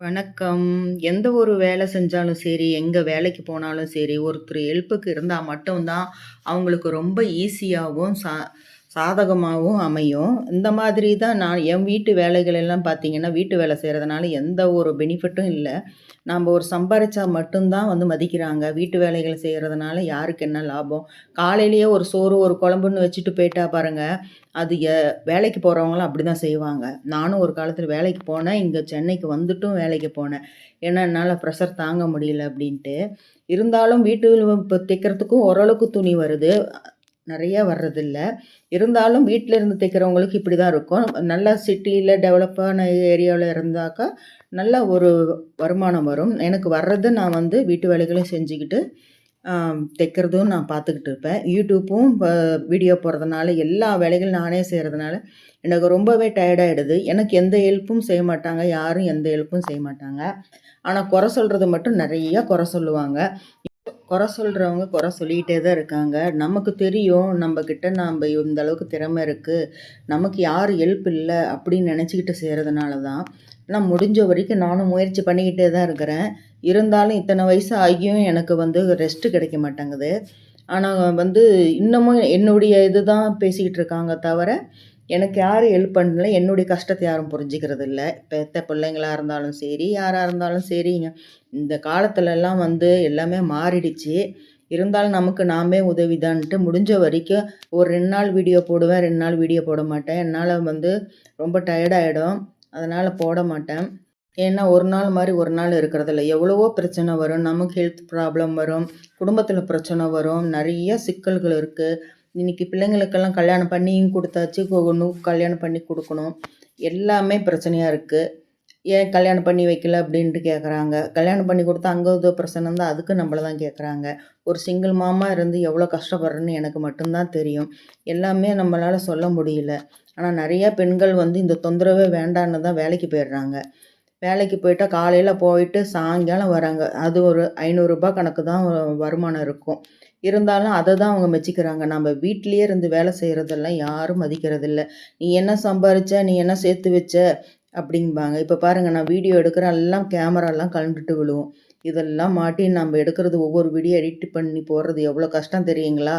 வணக்கம். எந்த ஒரு வேலை செஞ்சாலும் சரி, எங்கே வேலைக்கு போனாலும் சரி, ஒருத்தர் ஹெல்ப்புக்கு இருந்தால் மட்டும்தான் அவங்களுக்கு ரொம்ப ஈஸியாகவும் சா சாதகமாகவும் அமையும். இந்த மாதிரி தான் நான் என் வீட்டு வேலைகள் எல்லாம் பார்த்தீங்கன்னா, வீட்டு வேலை செய்கிறதுனால எந்த ஒரு பெனிஃபிட்டும் இல்லை நம்ப ஒரு சம்பாரிச்சா மட்டும் தான் வந்து மதிக்கிறாங்க. வீட்டு வேலைகள் செய்கிறதுனால யாருக்கு என்ன லாபம்? காலையிலேயே ஒரு சோறு, ஒரு குழம்புன்னு வச்சுட்டு போயிட்டா பாருங்க, அது எ வேலைக்கு அப்படி தான் செய்வாங்க. நானும் ஒரு காலத்தில் வேலைக்கு போனேன். இங்கே சென்னைக்கு வந்துட்டும் வேலைக்கு போனேன். ஏன்னா, என்னால் ப்ரெஷர் தாங்க முடியல அப்படின்ட்டு. இருந்தாலும் வீட்டு இப்போ தைக்கிறதுக்கும் ஓரளவுக்கு துணி வருது. நிறைய வர்றதில்ல. இருந்தாலும் வீட்டில் இருந்து தைக்கிறவங்களுக்கு இப்படி தான் இருக்கும். நல்ல சிட்டியில் டெவலப்பான ஏரியாவில் இருந்தாக்கா, நல்ல ஒரு வருமானம் வரும். எனக்கு வர்றது நான் வந்து வீட்டு வேலைகளையும் செஞ்சுக்கிட்டு, தைக்கிறதும் நான் பார்த்துக்கிட்டு இருப்பேன். யூடியூப்பும் இப்போ வீடியோ போடுறதுனால, எல்லா வேலைகளும் நானே செய்கிறதுனால எனக்கு ரொம்பவே டயர்ட் எனக்கு எந்த ஹெல்ப்பும் செய்ய மாட்டாங்க. யாரும் எந்த ஹெல்ப்பும் செய்ய மாட்டாங்க. ஆனால் குறை சொல்கிறது மட்டும் நிறையா குறை சொல்லுவாங்க. குறை சொல்கிறவங்க குறை சொல்லிக்கிட்டே தான் இருக்காங்க. நமக்கு தெரியும், நம்மக்கிட்ட நம்ப இந்த அளவுக்கு திறமை இருக்குது நமக்கு யாரும் ஹெல்ப் இல்லை அப்படின்னு நினச்சிக்கிட்டு செய்கிறதுனால தான். நான் முடிஞ்ச வரைக்கும் நானும் முயற்சி பண்ணிக்கிட்டே தான் இருக்கிறேன். இருந்தாலும் இத்தனை வயசு ஆகியும் எனக்கு வந்து ரெஸ்ட் கிடைக்க மாட்டேங்குது. ஆனால் வந்து இன்னமும் என்னுடைய இது தான் பேசிக்கிட்டு இருக்காங்க தவிர, எனக்கு யாரும் ஹெல்ப் பண்ணல. என்னுடைய கஷ்டத்தை யாரும் புரிஞ்சிக்கிறது இல்லை பெத்த பிள்ளைங்களாக இருந்தாலும் சரி, யாராக இருந்தாலும் சரிங்க. இந்த காலத்துலலாம் வந்து எல்லாமே மாறிடுச்சு. இருந்தாலும் நமக்கு நாமே உதவிதான்ட்டு முடிஞ்ச வரைக்கும் ஒரு ரெண்டு நாள் வீடியோ போடுவேன், ரெண்டு நாள் வீடியோ போட மாட்டேன். என்னால் வந்து ரொம்ப டயர்டாயிடும் அதனால் போட மாட்டேன். ஏன்னா, ஒரு நாள் மாதிரி ஒரு நாள் இருக்கிறதில்ல. எவ்வளவோ பிரச்சனை வரும். நமக்கு ஹெல்த் ப்ராப்ளம் வரும். குடும்பத்தில் பிரச்சனை வரும். நிறைய சிக்கல்கள் இருக்குது இன்னைக்கு பிள்ளைங்களுக்கெல்லாம் கல்யாணம் பண்ணியும் கொடுத்தாச்சு கொ கல்யாணம் பண்ணி கொடுக்கணும் எல்லாமே பிரச்சனையாக இருக்குது ஏன் கல்யாணம் பண்ணி வைக்கல அப்படின்ட்டு கேட்குறாங்க. கல்யாணம் பண்ணி கொடுத்தா அங்கே ஏதோ பிரச்சனை இருந்தால் அதுக்கு நம்மள தான் கேட்குறாங்க. ஒரு சிங்கிள் மாமா இருந்து எவ்வளோ கஷ்டப்படுறேன்னு எனக்கு மட்டும் தான் தெரியும். எல்லாமே நம்மளால சொல்ல முடியல. ஆனால் நிறையா பெண்கள் வந்து இந்த தொந்தரவே வேண்டான்னு தான் வேலைக்கு போயிடுறாங்க. வேலைக்கு போயிட்டா காலையில் போயிட்டு சாயங்காலம் வராங்க. அது ஒரு ஐநூறுரூபா கணக்கு தான் வருமானம் இருக்கும். இருந்தாலும் அதை தான் அவங்க மெச்சிக்கிறாங்க நம்ம வீட்டிலையே இருந்து வேலை செய்கிறதெல்லாம் யாரும் மதிக்கிறதில்ல. "நீ என்ன சம்பாரிச்ச? நீ என்ன சேர்த்து வச்ச?" அப்படிம்பாங்க. இப்போ பாருங்கள் நான் வீடியோ எடுக்கிறேன். எல்லாம் கேமராலாம் கழண்டுட்டு விழுவோம் இதெல்லாம் மாட்டி நம்ம எடுக்கிறது ஒவ்வொரு வீடியோ எடிட் பண்ணி போடுறது எவ்வளோ கஷ்டம் தெரியுங்களா?